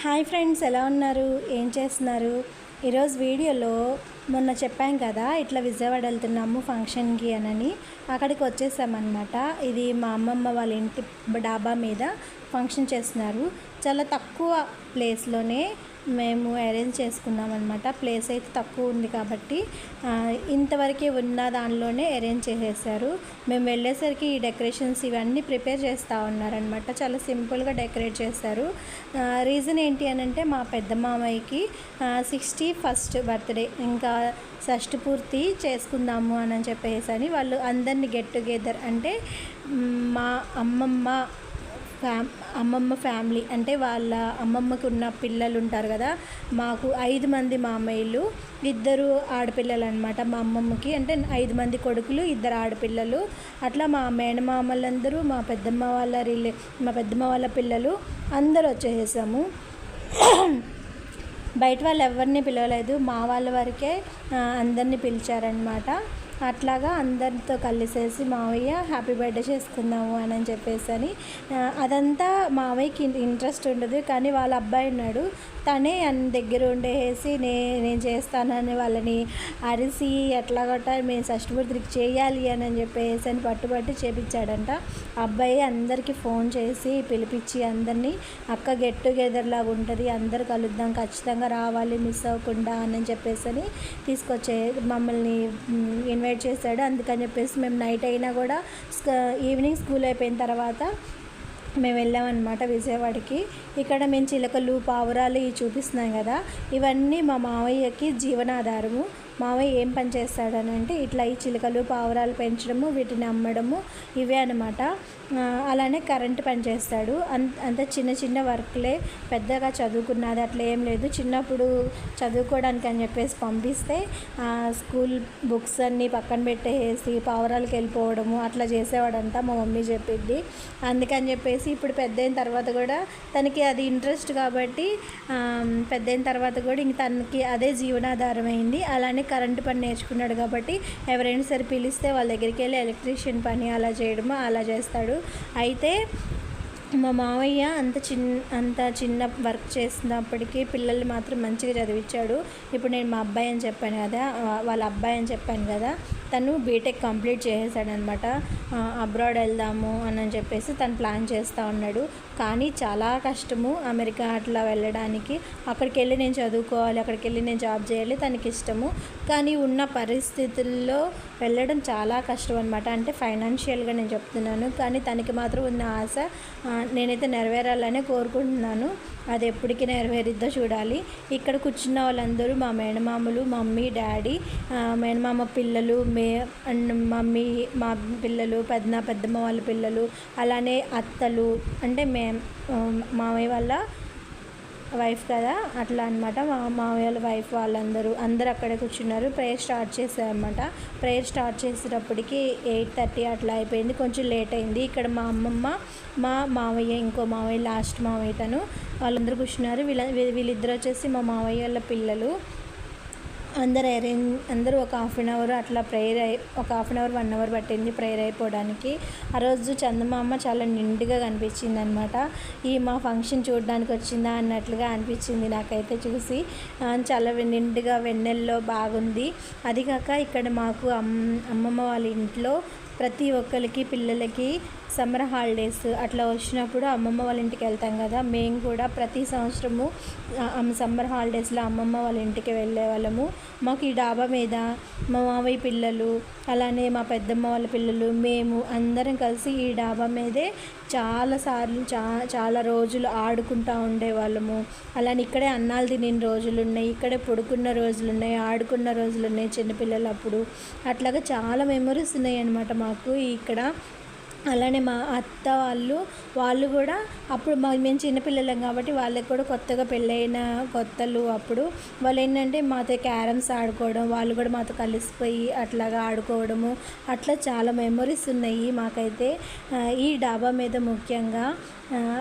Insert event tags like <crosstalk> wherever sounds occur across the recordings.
Hi friends ఎలా ఉన్నారు? ఏం చేస్తున్నారు? ఈరోజు వీడియోలో మొన్న చెప్పాం కదా ఇట్లా విజయవాడ వెళ్తున్నాము ఫంక్షన్కి అనని. అక్కడికి వచ్చేసామన్నమాట. ఇది మా అమ్మమ్మ వాళ్ళ ఇంటి డాబా మీద ఫంక్షన్ చేస్తున్నారు. చాలా తక్కువ ప్లేస్లోనే మేము అరేంజ్ చేసుకున్నాం అనమాట ప్లేస్ అయితే తక్కువ ఉంది కాబట్టి ఇంతవరకే ఉన్న దానిలోనే అరేంజ్ చేసేసారు. మేము వెళ్ళేసరికి ఈ డెకరేషన్స్ ఇవన్నీ ప్రిపేర్ చేస్తూ ఉన్నారనమాట చాలా సింపుల్గా డెకరేట్ చేశారు. రీజన్ ఏంటి అని అంటే మా పెద్ద మామయ్యకి సిక్స్టీ ఫస్ట్ బర్త్డే ఇంకా షష్టి పూర్తి చేసుకుందాము అని చెప్పేసి అని వాళ్ళు అందరినీ గెట్ టుగెదర్ అంటే మా అమ్మమ్మ ఫ్యామ్ అమ్మమ్మ ఫ్యామిలీ అంటే వాళ్ళ అమ్మమ్మకు ఉన్న పిల్లలు ఉంటారు కదా మాకు ఐదు మంది మామయ్యలు ఇద్దరు ఆడపిల్లలు అనమాట మా అమ్మమ్మకి. అంటే ఐదు మంది కొడుకులు ఇద్దరు ఆడపిల్లలు. అట్లా మా మేనమామలందరూ మా పెద్దమ్మ వాళ్ళ రిలే మా పెద్దమ్మ వాళ్ళ పిల్లలు అందరూ వచ్చేసాము బయట వాళ్ళు ఎవరిని పిలవలేదు. మా వాళ్ళ వరకే అందరినీ పిలిచారనమాట అట్లాగా అందరితో కలిసేసి మావయ్య హ్యాపీ బర్త్డే చేసుకుందాము అని చెప్పేసి అని. అదంతా మావయ్యకి ఇంట్రెస్ట్ ఉండదు. కానీ వాళ్ళ అబ్బాయి ఉన్నాడు. తనే అన్ని దగ్గర ఉండేసి నే నేను చేస్తానని వాళ్ళని అరిసి ఎట్లా గట్టా మేము షష్టిపూర్తికి చేయాలి అని అని చెప్పేసి అని పట్టుబట్టి చేపించాడంట. అబ్బాయి అందరికీ ఫోన్ చేసి పిలిపించి అందరినీ అక్క గెట్ టుగెదర్ లాగా ఉంటుంది. అందరు కలుద్దాం. ఖచ్చితంగా రావాలి. మిస్ అవ్వకుండా అని చెప్పేసి అని తీసుకొచ్చే మమ్మల్ని ఇన్వైట్ చేశాడు. అందుకని చెప్పేసి మేము నైట్ అయినా కూడా స్క- ఈవినింగ్ స్కూల్ అయిపోయిన తర్వాత మేము వెళ్ళామన్నమాట విజయవాడకి. ఇక్కడ మేము చిలకలు పావురాలు ఇవి చూపిస్తున్నాం కదా. ఇవన్నీ మా మావయ్యకి జీవనాధారము. మావయ్య ఏం పని చేస్తాడని అంటే ఇట్లా ఈ చిలుకలు పావురాలు పెంచడము వీటిని అమ్మడము ఇవే అనమాట అలానే కరెంట్ పని చేస్తాడు. అంత అంత చిన్న చిన్న వర్క్లే పెద్దగా చదువుకున్నది అట్లా ఏం లేదు. చిన్నప్పుడు చదువుకోవడానికి అని చెప్పేసి పంపిస్తే స్కూల్ బుక్స్ అన్నీ పక్కన పెట్టేసి పావురాలకు వెళ్ళిపోవడము అట్లా చేసేవాడంట మా మమ్మీ చెప్పింది అందుకని చెప్పేసి ఇప్పుడు పెద్ద అయిన తర్వాత కూడా తనకి అది ఇంట్రెస్ట్ కాబట్టి పెద్ద అయిన తర్వాత కూడా ఇంక తనకి అదే జీవనాధారం అయింది. అలానే కరెంటు పని నేర్చుకున్నాడు కాబట్టి ఎవరైనా సరే పిలిస్తే వాళ్ళ దగ్గరికి వెళ్ళి ఎలక్ట్రీషియన్ పని అలా చేయడము అలా చేస్తాడు. అయితే మా మావయ్య అంత చిన్న అంత చిన్న వర్క్ చేసినప్పటికీ పిల్లల్ని మాత్రం మంచిగా చదివించాడు. ఇప్పుడు నేను మా అబ్బాయి అని చెప్పాను కదా వాళ్ళ అబ్బాయి అని చెప్పాను కదా తను బీటెక్ కంప్లీట్ చేసేసాడనమాట. అబ్రాడ్ వెళ్దాము అని అని చెప్పేసి తను ప్లాన్ చేస్తూ ఉన్నాడు. కానీ చాలా కష్టము అమెరికా అట్లా వెళ్ళడానికి. అక్కడికి వెళ్ళి నేను చదువుకోవాలి అక్కడికి వెళ్ళి నేను జాబ్ చేయాలి తనకి ఇష్టము. కానీ ఉన్న పరిస్థితుల్లో వెళ్ళడం చాలా కష్టం అనమాట అంటే ఫైనాన్షియల్గా నేను చెప్తున్నాను. కానీ తనకి మాత్రం ఉన్న ఆశ నేనైతే నెరవేరాలనే కోరుకుంటున్నాను. అది ఎప్పటికీ నెరవేరిద్దో చూడాలి. ఇక్కడ కూర్చున్న వాళ్ళందరూ మా మేనమామలు మమ్మీ డాడీ మేనమామ పిల్లలు మే మమ్మీ మా పిల్లలు పెద్దన పెద్దమ్మ వాళ్ళ పిల్లలు అలానే అత్తలు అంటే మే మామయ్య వాళ్ళ వైఫ్ కదా అట్లా అనమాట మా మామయ్య వాళ్ళ వైఫ్ వాళ్ళందరూ అందరూ అక్కడే కూర్చున్నారు. ప్రేయర్ స్టార్ట్ చేశారనమాట ప్రేయర్ స్టార్ట్ చేసేటప్పటికి ఎయిట్ థర్టీ అట్లా అయిపోయింది. కొంచెం లేట్ అయింది. ఇక్కడ మా అమ్మమ్మ మా మామయ్య ఇంకో మామయ్య లాస్ట్ మామయ్య తను. వాళ్ళందరూ కూర్చున్నారు. వీళ్ళ వీళ్ళిద్దరు వచ్చేసి మా మామయ్య వాళ్ళ పిల్లలు. అందరు అరేంజ్ అందరూ ఒక హాఫ్ అన్ అవర్ అట్లా ప్రేయర్ అయి ఒక half an hour one hour పట్టింది ప్రేయర్ అయిపోవడానికి. ఆ రోజు చందమామ చాలా నిండుగా కనిపించింది అనమాట ఈ మా ఫంక్షన్ చూడడానికి వచ్చిందా అన్నట్లుగా అనిపించింది నాకైతే చూసి. చాలా నిండుగా వెన్నెల్లో బాగుంది. అది కాక ఇక్కడ మాకు అమ్ అమ్మమ్మ వాళ్ళ ఇంట్లో ప్రతి ఒక్కరికి పిల్లలకి సమ్మర్ హాలిడేస్ అట్లా వచ్చినప్పుడు అమ్మమ్మ వాళ్ళ ఇంటికి వెళ్తాం కదా. మేము కూడా ప్రతి సంవత్సరము సమ్మర్ హాలిడేస్లో అమ్మమ్మ వాళ్ళ ఇంటికి వెళ్ళే వాళ్ళము. మాకు ఈ డాబా మీద మా మావయ్య పిల్లలు అలానే మా పెద్దమ్మ వాళ్ళ పిల్లలు మేము అందరం కలిసి ఈ డాబా మీదే చాలాసార్లు చా చాలా రోజులు ఆడుకుంటూ ఉండేవాళ్ళము. అలానే ఇక్కడే అన్నాలు తినిన రోజులు ఉన్నాయి ఇక్కడే పడుకున్న రోజులు ఉన్నాయి ఆడుకున్న రోజులు ఉన్నాయి చిన్నపిల్లలు అప్పుడు అట్లాగా చాలా మెమరీస్ ఉన్నాయి అనమాట మాకు. ఇక్కడ అలానే మా అత్త వాళ్ళు వాళ్ళు కూడా అప్పుడు మా మేము చిన్నపిల్లలం కాబట్టి వాళ్ళకి కూడా కొత్తగా పెళ్ళైన కొత్తలు అప్పుడు. వాళ్ళు ఏంటంటే మాతో క్యారమ్స్ ఆడుకోవడం వాళ్ళు కూడా మాతో కలిసిపోయి అట్లాగా ఆడుకోవడము. అట్లా చాలా మెమొరీస్ ఉన్నాయి మాకైతే. ఈ డాబా మీద ముఖ్యంగా.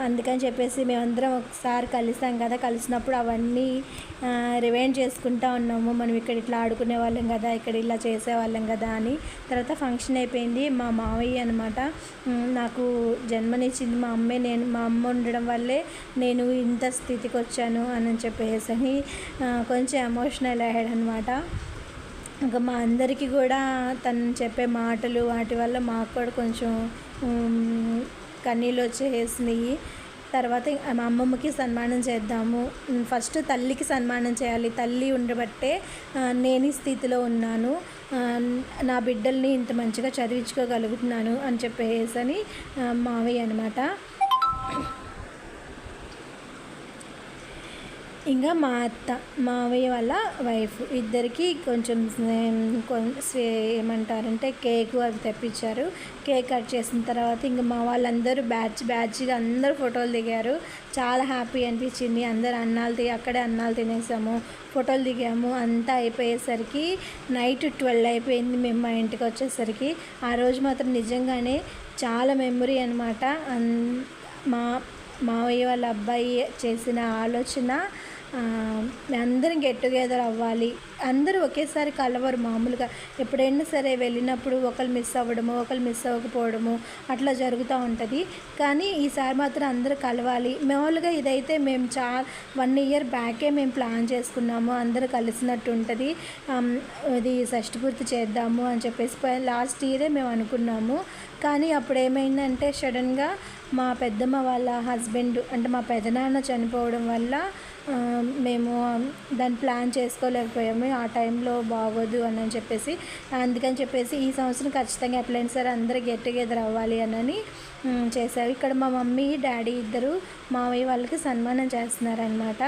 అందుకని చెప్పేసి మేమందరం ఒకసారి కలిసాం కదా కలిసినప్పుడు అవన్నీ రివైండ్ చేసుకుంటా ఉన్నాము. మనం ఇక్కడ ఇట్లా ఆడుకునే వాళ్ళం కదా ఇక్కడ ఇలా చేసేవాళ్ళం కదా అని. తర్వాత ఫంక్షన్ అయిపోయింది మా మావయ్య అనమాట నాకు జన్మనిచ్చింది మా అమ్మే. నేను మా అమ్మ ఉండడం వల్లే నేను ఇంత స్థితికి వచ్చాను అని చెప్పేసి కొంచెం ఎమోషనల్ అయ్యాడు అనమాట ఇంకా మా అందరికీ కూడా తను చెప్పే మాటలు వాటి వల్ల మాకు కూడా కొంచెం కన్నీళ్ళు వచ్చేసినాయి. తర్వాత మా అమ్మమ్మకి సన్మానం చేద్దాము. ఫస్ట్ తల్లికి సన్మానం చేయాలి. తల్లి ఉండబట్టే నేను ఈ స్థితిలో ఉన్నాను. నా బిడ్డల్ని ఇంత మంచిగా చదివించుకోగలుగుతున్నాను అని చెప్పేసి అని మావయ్య అనమాట ఇంకా మా అత్త మావయ్య వాళ్ళ వైఫ్. ఇద్దరికి కొంచెం ఏమంటారంటే కేక్ అది తెప్పించారు. కేక్ కట్ చేసిన తర్వాత ఇంకా మా వాళ్ళందరూ బ్యాచ్ బ్యాచ్గా అందరూ ఫోటోలు దిగారు. చాలా హ్యాపీ అనిపించింది. అందరు అన్నాలు దిగి అక్కడే అన్నాలు తినేసాము. ఫోటోలు దిగాము. అంతా అయిపోయేసరికి నైట్ ట్వెల్వ్ అయిపోయింది మేము మా ఇంటికి వచ్చేసరికి. ఆ రోజు మాత్రం నిజంగానే చాలా మెమరీ అనమాట మా మావయ్య వాళ్ళ అబ్బాయి చేసిన ఆలోచన అందరం గెట్ టుగెదర్ అవ్వాలి. అందరూ ఒకేసారి కలవరు మామూలుగా. ఎప్పుడైనా సరే వెళ్ళినప్పుడు ఒకరు మిస్ అవ్వడము ఒకరు మిస్ అవ్వకపోవడము అట్లా జరుగుతూ ఉంటుంది. కానీ ఈసారి మాత్రం అందరూ కలవాలి. మామూలుగా ఇదైతే మేము చా వన్ ఇయర్ బ్యాకే మేము ప్లాన్ చేసుకున్నాము. అందరూ కలిసినట్టు ఉంటుంది. ఇది షష్టి పూర్తి చేద్దాము అని చెప్పేసి లాస్ట్ ఇయరే మేము అనుకున్నాము. కానీ అప్పుడు ఏమైందంటే సడన్గా మా పెద్దమ్మ వాళ్ళ హస్బెండ్ అంటే మా పెదనాన్న చనిపోవడం వల్ల మేము దాన్ని ప్లాన్ చేసుకోలేకపోయాము. ఆ టైంలో బాగోదు అని అని చెప్పేసి. అందుకని చెప్పేసి ఈ సంవత్సరం ఖచ్చితంగా ఎట్లయినా సరే అందరూ గెట్ టుగెదర్ అవ్వాలి అని చేశారు. ఇక్కడ మా మమ్మీ డాడీ ఇద్దరు మావయ్య వాళ్ళకి సన్మానం చేస్తున్నారనమాట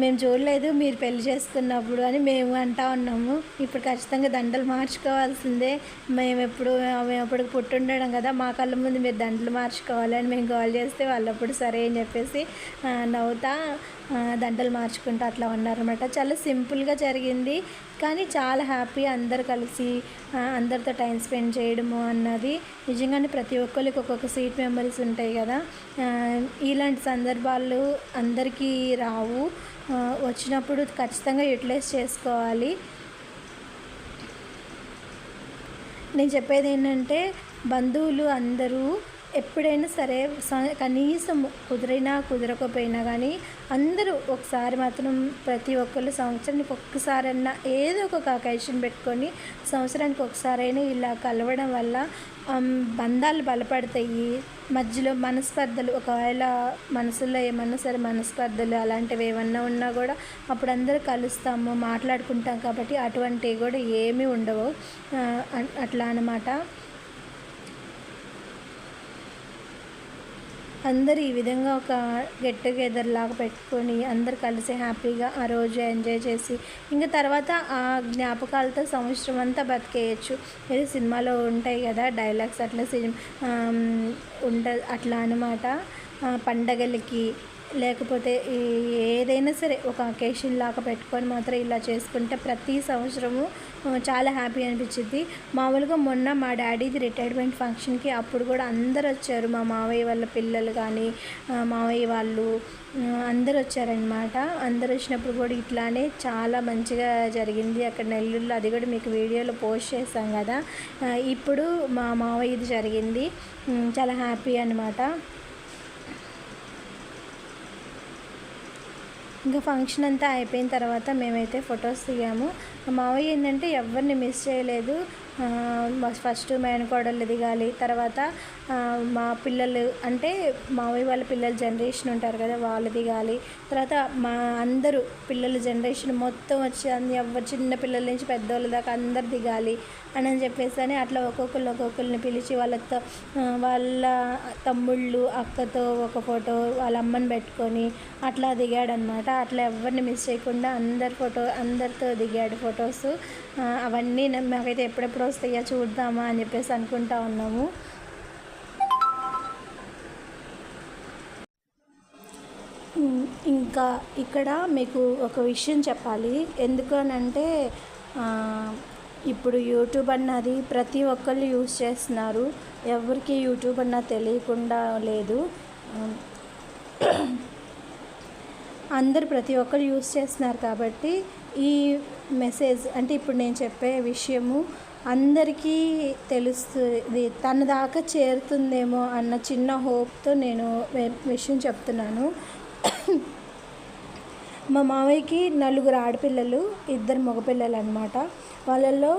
మేము చూడలేదు మీరు పెళ్ళి చేసుకున్నప్పుడు అని మేము అంటా ఉన్నాము. ఇప్పుడు ఖచ్చితంగా దండలు మార్చుకోవాల్సిందే. మేము ఎప్పుడు మేము అప్పుడు పుట్టుండడం కదా మా కళ్ళ ముందు మీరు దండలు మార్చుకోవాలని మేము కాల్ చేస్తే వాళ్ళు అప్పుడు సరే అని చెప్పేసి నవ్వుతా దండలు మార్చుకుంటూ అట్లా ఉన్నారన్నమాట. చాలా సింపుల్గా జరిగింది. కానీ చాలా హ్యాపీ అందరు కలిసి అందరితో టైం స్పెండ్ చేయడము అన్నది నిజంగానే ప్రతి ఒక్కరికి ఒక్కొక్క స్వీట్ మెమరీస్ ఉంటాయి కదా. ఇలాంటి సందర్భాలు అందరికీ రావు. వచ్చినప్పుడు ఖచ్చితంగా యూటిలైజ్ చేసుకోవాలి. నేను చెప్పేది ఏంటంటే బంధువులు అందరూ ఎప్పుడైనా సరే స- కనీసం కుదిరినా కుదరకపోయినా కానీ అందరూ ఒకసారి మాత్రం ప్రతి ఒక్కళ్ళు సంవత్సరానికి ఒక్కసారన్నా ఏదో ఒక కాకేషన్ పెట్టుకొని సంవత్సరానికి ఒకసారైనా ఇలా కలవడం వల్ల బంధాలు బలపడతాయి. మధ్యలో మనస్పర్ధలు ఒకవేళ మనసులో ఏమన్నా సరే మనస్పర్ధలు అలాంటివి ఏమన్నా ఉన్నా కూడా అప్పుడు అందరూ కలుస్తాము మాట్లాడుకుంటాం కాబట్టి అటువంటివి కూడా ఏమీ ఉండవు. అట్లా అన్నమాట. అందరూ ఈ విధంగా ఒక గెట్ టుగెదర్ లాగా పెట్టుకొని అందరు కలిసి హ్యాపీగా ఆ రోజు ఎంజాయ్ చేసి ఇంకా తర్వాత ఆ జ్ఞాపకాలతో సంవత్సరం అంతా బతికేయచ్చు. ఏదో సినిమాలో ఉంటాయి కదా డైలాగ్స్ అట్లా సినిమా ఉంట అట్లా అనమాట పండగలకి లేకపోతే ఈ ఏదైనా సరే ఒక అకేషన్ లాగా పెట్టుకొని మాత్రం ఇలా చేసుకుంటే ప్రతి సంవత్సరము చాలా హ్యాపీ అనిపించింది మామూలుగా మొన్న మా డాడీది రిటైర్మెంట్ ఫంక్షన్కి అప్పుడు కూడా అందరు వచ్చారు. మా మావయ్య వాళ్ళ పిల్లలు కానీ మావయ్య వాళ్ళు అందరు వచ్చారనమాట అందరు వచ్చినప్పుడు కూడా ఇట్లానే చాలా మంచిగా జరిగింది. అక్కడ నెల్లూరులో అది కూడా మీకు వీడియోలో పోస్ట్ చేశాం కదా. ఇప్పుడు మా మావయ్యది జరిగింది. చాలా హ్యాపీ అనమాట ఇంకా ఫంక్షన్ అంతా అయిపోయిన తర్వాత మేమైతే ఫొటోస్ దిగాము. మా మావయ్య ఏంటంటే ఎవరిని మిస్ చేయలేదు. ఫస్ట్ మేనకోడళ్ళు దిగాలి తర్వాత మా పిల్లలు అంటే మామయ్య వాళ్ళ పిల్లల జనరేషన్ ఉంటారు కదా వాళ్ళు దిగాలి తర్వాత మా అందరూ పిల్లల జనరేషన్ మొత్తం వచ్చి అన్ని ఎవరు చిన్న పిల్లల నుంచి పెద్దవాళ్ళ దాకా అందరు దిగాలి అని అని చెప్పేసి అని అట్లా ఒక్కొక్కరు ఒక్కొక్కరిని పిలిచి వాళ్ళతో వాళ్ళ తమ్ముళ్ళు అక్కతో ఒక ఫోటో వాళ్ళ అమ్మని పెట్టుకొని అట్లా దిగాడనమాట అట్లా ఎవరిని మిస్ చేయకుండా అందరి ఫోటో అందరితో దిగాడు ఫొటోస్. అవన్నీ మాకైతే ఎప్పుడెప్పుడు వస్తాయో చూద్దామా అని చెప్పేసి అనుకుంటా ఉన్నాము. ఇంకా ఇక్కడ మీకు ఒక విషయం చెప్పాలి. ఎందుకు అంటే ఇప్పుడు యూట్యూబ్ అన్నది ప్రతి ఒక్కళ్ళు యూజ్ చేస్తున్నారు. ఎవరికి యూట్యూబ్ అన్నా తెలియకుండా లేదు. <clears throat> అందరు ప్రతి ఒక్కరు యూజ్ చేస్తున్నారు కాబట్టి ఈ మెసేజ్ అంటే ఇప్పుడు నేను చెప్పే విషయము అందరికీ తెలుస్తుంది తన దాకా చేరుతుందేమో అన్న చిన్న హోప్తో నేను విషయం చెప్తున్నాను. మా మావయ్యకి నలుగురు ఆడపిల్లలు ఇద్దరు మగపిల్లలు అనమాట వాళ్ళల్లో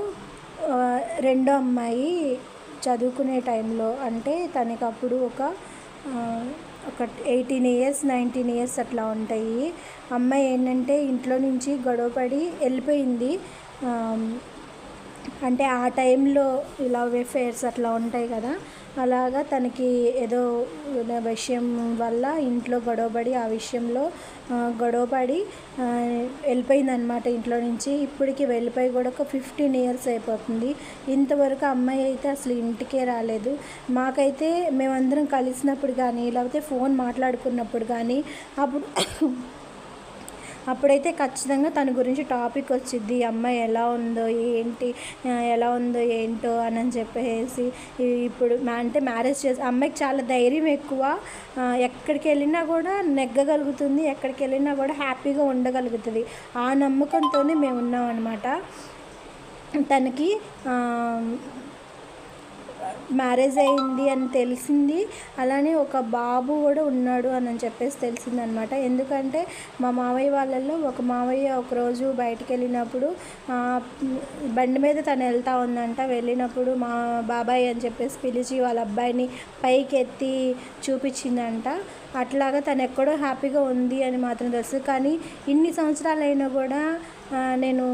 రెండో అమ్మాయి చదువుకునే టైంలో అంటే తనకి అప్పుడు ఒక ఒక ఎయిటీన్ ఇయర్స్ నైన్టీన్ ఇయర్స్ అట్లా ఉంటాయి. అమ్మాయి ఏంటంటే ఇంట్లో నుంచి గొడవపడి వెళ్ళిపోయింది. అంటే ఆ టైంలో లవ్ అఫేర్స్ అట్లా ఉంటాయి కదా అలాగా తనకి ఏదో విషయం వల్ల ఇంట్లో గొడవపడి ఆ విషయంలో గొడవపడి వెళ్ళిపోయిందనమాట ఇంట్లో నుంచి. ఇప్పటికి వెళ్ళిపోయి కూడా ఒక ఫిఫ్టీన్ ఇయర్స్ అయిపోతుంది. ఇంతవరకు అమ్మాయి అయితే అసలు ఇంటికే రాలేదు. మాకైతే మేమందరం కలిసినప్పుడు కానీ లేకపోతే ఫోన్ మాట్లాడుకున్నప్పుడు కానీ అప్పుడు అప్పుడైతే ఖచ్చితంగా తన గురించి టాపిక్ వచ్చింది ఈ అమ్మాయి ఎలా ఉందో ఏంటి ఎలా ఉందో ఏంటో అని చెప్పేసి. ఇప్పుడు అంటే మ్యారేజ్ చేసి అమ్మాయికి చాలా ధైర్యం ఎక్కువ. ఎక్కడికి వెళ్ళినా కూడా నెగ్గగలుగుతుంది ఎక్కడికి వెళ్ళినా కూడా హ్యాపీగా ఉండగలుగుతుంది. ఆ నమ్మకంతోనే మేము ఉన్నాం అనమాట తనకి మ్యారేజ్ అయింది అని తెలిసింది. అలానే ఒక బాబు కూడా ఉన్నాడు అని అని చెప్పేసి తెలిసిందనమాట. ఎందుకంటే మా మావయ్య వాళ్ళల్లో ఒక మావయ్య ఒకరోజు బయటికి వెళ్ళినప్పుడు బండి మీద తను వెళ్తా ఉందంట. వెళ్ళినప్పుడు మా బాబాయ్ అని చెప్పేసి పిలిచి వాళ్ళ అబ్బాయిని పైకి ఎత్తి చూపించిందంట. అట్లాగా తను ఎక్కడో హ్యాపీగా ఉంది అని మాత్రం తెలుసు. కానీ ఇన్ని సంవత్సరాలు అయినా కూడా నేను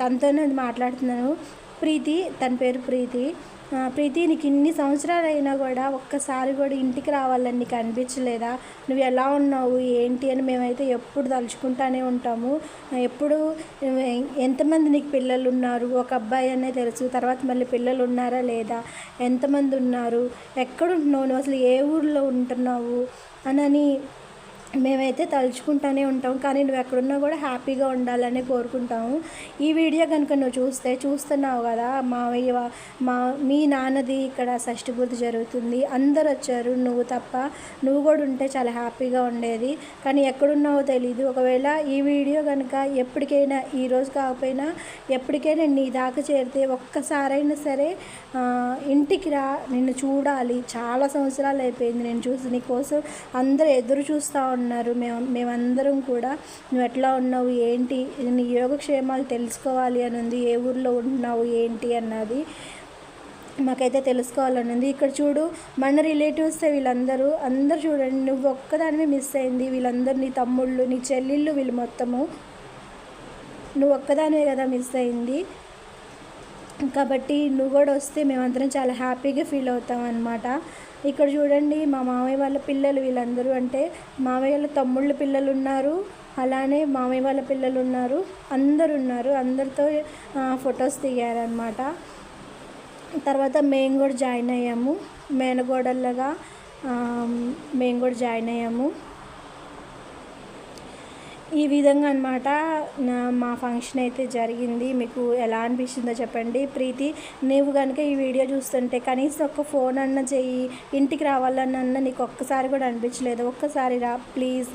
తనతోనే మాట్లాడుతున్నాను. ప్రీతి తన పేరు ప్రీతి. ప్రీతి నీకు ఇన్ని సంవత్సరాలైనా కూడా ఒక్కసారి కూడా ఇంటికి రావాలని నీకు అనిపించలేదా? నువ్వు ఎలా ఉన్నావు? ఏంటి అని మేమైతే ఎప్పుడు తలుచుకుంటానే ఉంటాము. ఎప్పుడు ఎంతమంది నీకు పిల్లలు ఉన్నారు? ఒక అబ్బాయి అనే తెలుసు. తర్వాత మళ్ళీ పిల్లలు ఉన్నారా లేదా? ఎంతమంది ఉన్నారు? ఎక్కడ ఉంటున్నావు నువ్వు అసలు ఏ ఊర్లో ఉంటున్నావు? అనని మేమైతే తలుచుకుంటూనే ఉంటాం కానీ నువ్వు ఎక్కడున్నా కూడా హ్యాపీగా ఉండాలని కోరుకుంటాము. ఈ వీడియో కనుక నువ్వు చూస్తే చూస్తున్నావు కదా మావయ్య మా మీ నాన్నది ఇక్కడ షష్టి పూర్తి జరుగుతుంది. అందరు వచ్చారు నువ్వు తప్ప నువ్వు కూడా ఉంటే చాలా హ్యాపీగా ఉండేది. కానీ ఎక్కడున్నావో తెలీదు. ఒకవేళ ఈ వీడియో కనుక ఎప్పటికైనా ఈరోజు కాకపోయినా ఎప్పటికైనా నీ దాకా చేరితే ఒక్కసారైనా సరే ఇంటికి రా నిన్ను చూడాలి. చాలా సంవత్సరాలు అయిపోయింది నేను చూసి. నీకోసం అందరూ ఎదురు చూస్తూ ఉన్నారు. మేము మేమందరం కూడా నువ్వు ఎట్లా ఉన్నావు ఏంటి నీ యోగక్షేమాలు తెలుసుకోవాలి అని ఉంది ఏ ఊర్లో ఉంటున్నావు ఏంటి అన్నది మాకైతే తెలుసుకోవాలని ఉంది ఇక్కడ చూడు మన రిలేటివ్స్ వీళ్ళందరూ అందరూ చూడండి నువ్వు ఒక్కదానివే మిస్ అయింది. వీళ్ళందరూ నీ తమ్ముళ్ళు నీ చెల్లెళ్ళు వీళ్ళు మొత్తము. నువ్వు ఒక్కదానివే కదా మిస్ అయింది. కాబట్టి నువ్వు కూడా వస్తే మేమందరం చాలా హ్యాపీగా ఫీల్ అవుతాం అనమాట ఇక్కడ చూడండి మా మామయ్య వాళ్ళ పిల్లలు వీళ్ళందరూ. అంటే మామయ్య వాళ్ళ తమ్ముళ్ళ పిల్లలు ఉన్నారు అలానే మామయ్య వాళ్ళ పిల్లలు ఉన్నారు అందరు ఉన్నారు. అందరితో ఫొటోస్ దిగారనమాట తర్వాత మేము కూడా జాయిన్ అయ్యాము మేనగోడళ్ళగా మేము కూడా జాయిన్ అయ్యాము. ఈ విధంగా అనమాట మా ఫంక్షన్ అయితే జరిగింది. మీకు ఎలా అనిపించిందో చెప్పండి. ప్రీతి నువ్వు కనుక ఈ వీడియో చూస్తుంటే కనీసం ఒక్క ఫోన్ అన్న చెయ్యి ఇంటికి రావాలన్న నీకు ఒక్కసారి కూడా అనిపించలేదు. ఒక్కసారి రా ప్లీజ్